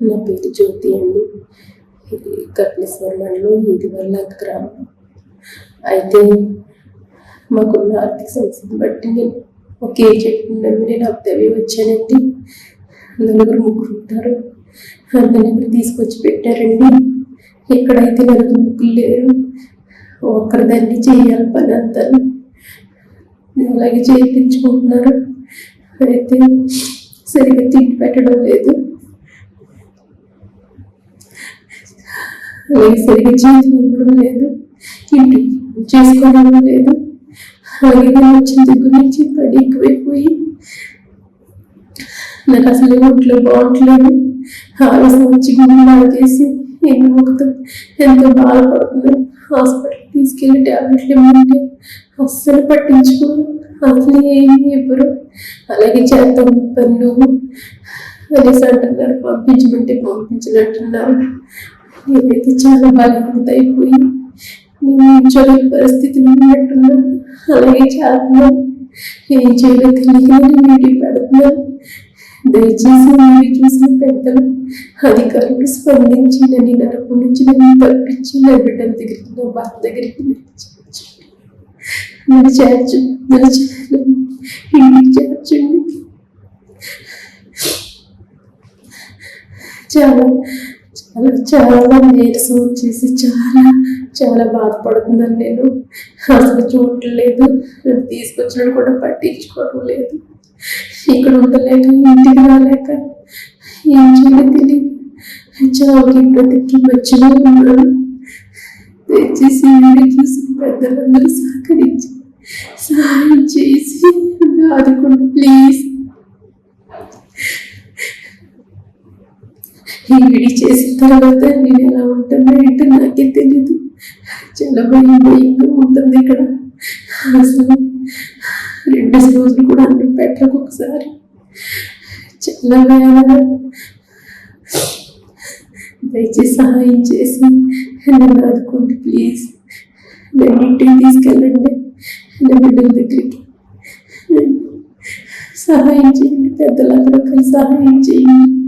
నా పేరు జ్యోతి అండి. ఇది కట్లేశ్వర మండలం ఇది వల్ల గ్రామం. అయితే మాకున్న ఆర్థిక సమస్యను బట్టి నేను ఒకే చెట్టు నుండి నేను అబ్దవి వచ్చానండి. నలుగురు ముగ్గురు ఉంటారు. అందరిని తీసుకొచ్చి పెట్టారండి? ఎక్కడైతే నలుగురు ముగ్గురు లేరు ఒక్కరిదాన్ని చేయాలి పని అంతా అలాగే చేయించుకుంటున్నారు. అయితే సరిగ్గా తిండి పెట్టడం లేదు. అలాగే సరిగ్గా చేతి ఇవ్వడం లేదు. ఇంటి చేసుకోవడం లేదు. అలాగే నేను వచ్చిన దగ్గర నుంచి పడి ఎక్కువైపోయి నాకు అసలు ఒంట్లో బాగుంటలేదు. ఆలస్యం వచ్చి చేసి ఎన్ని మొక్కతో ఎంతో బాధపడుతున్నాను. హాస్పిటల్కి తీసుకెళ్ళి ట్యాబ్లెట్లు ఇవ్వమంటే అస్సలు పట్టించుకోను. అసలు ఏమి ఇవ్వరు. అలాగే చేస్తాం పనులు అనేసి అంటున్నారు. పంపించమంటే పంపించినట్టున్నారు నేనైతే చాలా బలహీనత అయిపోయి నేను నిల్చోలేని పరిస్థితిలో ఉన్నట్టున్నాను. అలాగే చాలా ఏం చేయాలో తెలియక నేను వీడియో పెడుతున్నాను దయచేసి మీరు చూసిన పెద్దలు అధికారులు స్పందించి నన్ను నరపు నుంచి నన్ను తప్పించి నా బిడ్డల దగ్గరికి నా భర్త దగ్గరికి నన్ను చేర్చు నన్ను చేర్చు ఇంటికి చేర్చండి చాలా చాలా చాలా నీరసం వచ్చేసి చాలా చాలా బాధపడుతున్నాను నేను. అసలు చూడట్లేదు నన్ను తీసుకొచ్చినట్టు కూడా పట్టించుకోవడం లేదు. ఇక్కడ ఉండలేక ఇంటికి రాలేక ఏం చేయాలో తెలియదు చావుకి బ్రతికి మధ్యలో ఉన్నాను దయచేసి వీడియో చూసి పెద్దలందరూ సహకరించి సహాయం చేసి ఆదుకోండి ప్లీజ్ ఈ విడి చేసిన తర్వాత నేను ఎలా ఉంటానో ఏంటో నాకే తెలీదు. చాలా భయం భయంగా ఉంటుంది ఇక్కడ. అసలు రెండు రోజులు కూడా అన్నం పెట్టకు ఒకసారి. చాలా వేదన దయచేసి సహాయం చేసి నన్ను ఆదుకోండి ప్లీజ్ నన్ను ఇంటికి తీసుకెళ్ళండి. నా బిడ్డల దగ్గరికి. సహాయం చేయండి పెద్దలందరూ కలిసి సహాయం చేయండి.